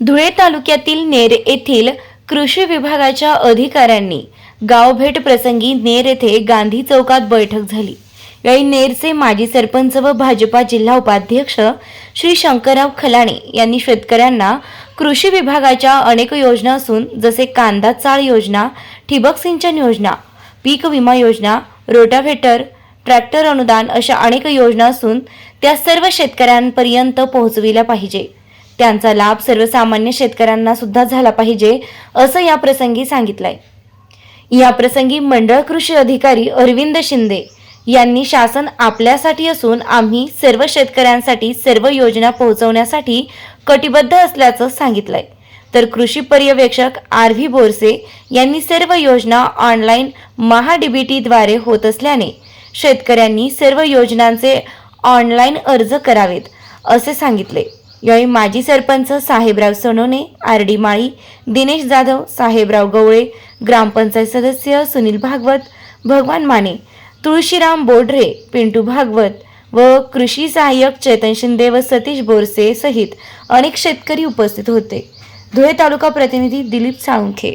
धुळे तालुक्यातील नेर येथील कृषी विभागाच्या अधिकाऱ्यांनी गावभेट प्रसंगी नेर येथे गांधी चौकात बैठक झाली. यावेळी नेरचे माजी सरपंच व भाजपा जिल्हा उपाध्यक्ष श्री शंकरराव खलाणे यांनी शेतकऱ्यांना कृषी विभागाच्या अनेक योजना असून जसे कांदा चाळ योजना ठिबक सिंचन योजना पीक विमा योजना रोटाव्हेटर ट्रॅक्टर अनुदान अशा अनेक योजना असून त्या सर्व शेतकऱ्यांपर्यंत पोहोचविल्या पाहिजे. त्यांचा लाभ सर्वसामान्य शेतकऱ्यांना सुद्धा झाला पाहिजे असं या प्रसंगी सांगितलंय. या प्रसंगी मंडळ कृषी अधिकारी अरविंद शिंदे यांनी शासन आपल्यासाठी असून आम्ही सर्व शेतकऱ्यांसाठी सर्व योजना पोहोचवण्यासाठी कटिबद्ध असल्याचं सांगितलंय. तर कृषी पर्यवेक्षक आर व्ही बोरसे यांनी सर्व योजना ऑनलाईन महाडीबीटीद्वारे होत असल्याने शेतकऱ्यांनी सर्व योजनांचे ऑनलाईन अर्ज करावेत असे सांगितले. यावेळी माजी सरपंच साहेबराव सोनोने आर डी माळी दिनेश जाधव साहेबराव गवळे ग्रामपंचायत सदस्य सुनील भागवत भगवान माने तुळशीराम बोडरे पिंटू भागवत व कृषी सहाय्यक चेतन शिंदे व सतीश बोरसे सहित अनेक शेतकरी उपस्थित होते. धुळे तालुका प्रतिनिधी दिलीप साळुंखे.